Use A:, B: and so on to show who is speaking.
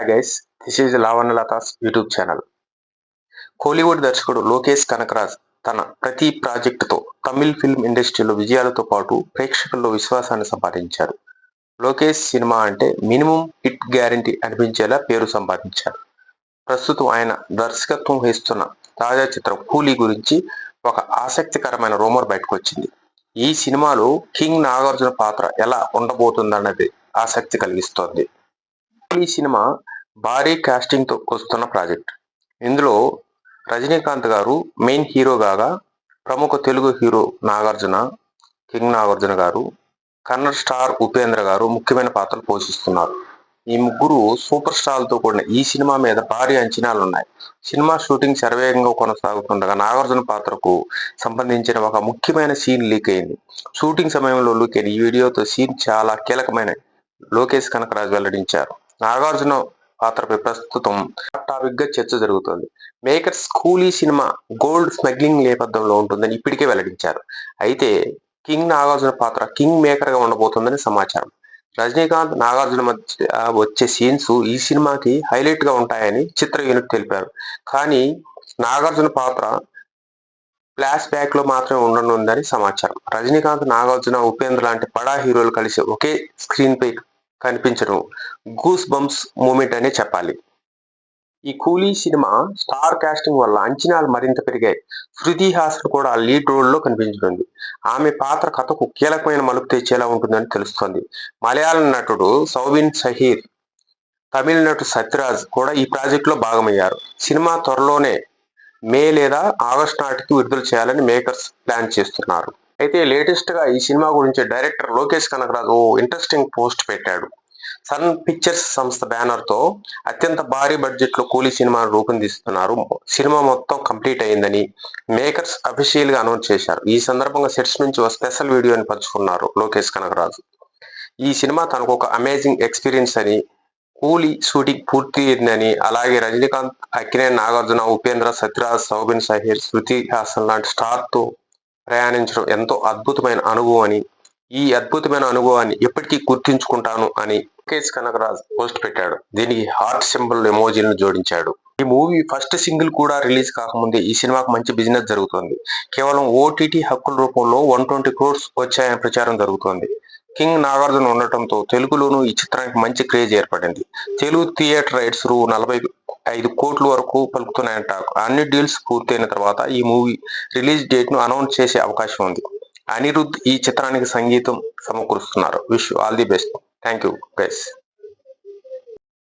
A: Hi guys this is Lavanyalatha's YouTube channel Kollywood దర్శకుడు లోకేష్ కనకరాజ్ తన ప్రతి ప్రాజెక్టుతో తమిళ్ ఫిల్మ్ ఇండస్ట్రీలో విజయాలతో పాటు ప్రేక్షకుల్లో విశ్వాసాన్ని సంపాదించారు. లోకేష్ సినిమా అంటే మినిమం హిట్ గ్యారంటీ అనిపించేలా పేరు సంపాదించారు. ప్రస్తుతం ఆయన దర్శకత్వం వహిస్తున్న తాజా చిత్రం కూలీ గురించి ఒక ఆసక్తికరమైన రూమర్ బయటకు వచ్చింది. ఈ సినిమాలో కింగ్ నాగార్జున పాత్ర ఎలా ఉండబోతుందన్నది ఆసక్తి కలిగిస్తోంది. ఈ సినిమా భారీ కాస్టింగ్తో వస్తున్న ప్రాజెక్ట్. ఇందులో రజనీకాంత్ గారు మెయిన్ హీరో కాగా ప్రముఖ Telugu hero Nagarjuna king Nagarjuna garu Kannada star Upendra గారు ముఖ్యమైన పాత్రలు పోషిస్తున్నారు. ఈ ముగ్గురు సూపర్ స్టార్లతో కూడిన ఈ సినిమా మీద భారీ అంచనాలు ఉన్నాయి. సినిమా షూటింగ్ శరవేగంగా కొనసాగుతుండగా నాగార్జున పాత్రకు సంబంధించిన ఒక ముఖ్యమైన సీన్ లీక్ అయింది. షూటింగ్ సమయంలో లీక్ అయిన ఈ వీడియోతో సీన్ చాలా కీలకమైన లోకేష్ కనకరాజు వెల్లడించారు. నాగార్జున పాత్రపై ప్రస్తుతం టాపిక్గా చర్చ జరుగుతోంది. మేకర్స్ కూలీ సినిమా గోల్డ్ స్మగ్లింగ్ నేపథ్యంలో ఉంటుందని ఇప్పటికే వెల్లడించారు. అయితే కింగ్ నాగార్జున పాత్ర కింగ్ మేకర్గా ఉండబోతుందని సమాచారం. రజనీకాంత్ నాగార్జున మధ్య వచ్చే సీన్స్ ఈ సినిమాకి హైలైట్గా ఉంటాయని చిత్ర యూనిట్ తెలిపారు. కానీ నాగార్జున పాత్ర ఫ్లాష్ బ్యాక్లో మాత్రమే ఉండనుందని సమాచారం. రజనీకాంత్ నాగార్జున ఉపేంద్ర లాంటి బడా హీరోలు కలిసి ఒకే స్క్రీన్ పై కనిపించడం గూస్ బంప్స్ మూమెంట్ అనే చెప్పాలి. ఈ కూలీ సినిమా స్టార్ కాస్టింగ్ వల్ల అంచనాలు మరింత పెరిగాయి. శృతి హాసన్ కూడా లీడ్ రోల్లో కనిపించనుంది. ఆమె పాత్ర కథకు కీలకమైన మలుపు తెచ్చేలా ఉంటుందని తెలుస్తోంది. మలయాళం నటుడు సౌబిన్ సహీర్ తమిళ నటుడు సత్యరాజ్ కూడా ఈ ప్రాజెక్టులో భాగమయ్యారు. సినిమా త్వరలోనే మే లేదా ఆగస్టు నాటికి విడుదల చేయాలని మేకర్స్ ప్లాన్ చేస్తున్నారు. అయితే లేటెస్ట్గా ఈ సినిమా గురించి డైరెక్టర్ లోకేష్ కనకరాజు ఓ ఇంట్రెస్టింగ్ పోస్ట్ పెట్టాడు. సన్ పిక్చర్స్ సంస్థ బ్యానర్తో అత్యంత భారీ బడ్జెట్లో కూలీ సినిమాను రూపొందిస్తున్నారు. సినిమా మొత్తం కంప్లీట్ అయిందని మేకర్స్ అఫీషియల్గా అనౌన్స్ చేశారు. ఈ సందర్భంగా సెట్స్ నుంచి ఒక స్పెషల్ వీడియోని పంచుకున్నారు లోకేష్ కనకరాజు. ఈ సినిమా తనకు ఒక అమేజింగ్ ఎక్స్పీరియన్స్ అని కూలీ షూటింగ్ పూర్తి అయిందని అలాగే రజనీకాంత్ అక్కినే నాగార్జున ఉపేంద్ర సత్యరాజ్ సౌబిన్ సహీర్ శృతి హాసన్ లాంటి స్టార్తో ప్రయాణించడం ఎంతో అద్భుతమైన అనుభవం అని ఈ అద్భుతమైన అనుభవాన్ని ఎప్పటికీ గుర్తించుకుంటాను అని ముఖేష్ కనకరాజ్ పోస్ట్ పెట్టాడు. దీనికి హార్ట్ సింబల్ ఎమోజీలను జోడించాడు. ఈ మూవీ ఫస్ట్ సింగిల్ కూడా రిలీజ్ కాకముందే ఈ సినిమాకు మంచి బిజినెస్ జరుగుతుంది. కేవలం ఓటీటీ హక్కుల రూపంలో వన్ ట్వంటీ క్రోర్స్ వచ్చాయని ప్రచారం జరుగుతోంది. కింగ్ నాగార్జున ఉండటంతో తెలుగులోనూ ఈ చిత్రానికి మంచి క్రేజ్ ఏర్పడింది. తెలుగు థియేటర్ రైట్స్ రూ నలభై ఐదు కోట్ల వరకు పలుకుతున్నాయంట. అన్ని డీల్స్ పూర్తయిన తర్వాత ఈ మూవీ రిలీజ్ డేట్ను అనౌన్స్ చేసే అవకాశం ఉంది. అనిరుద్ ఈ చిత్రానికి సంగీతం సమకూరుస్తున్నారు. Wish all the best. Thank you guys.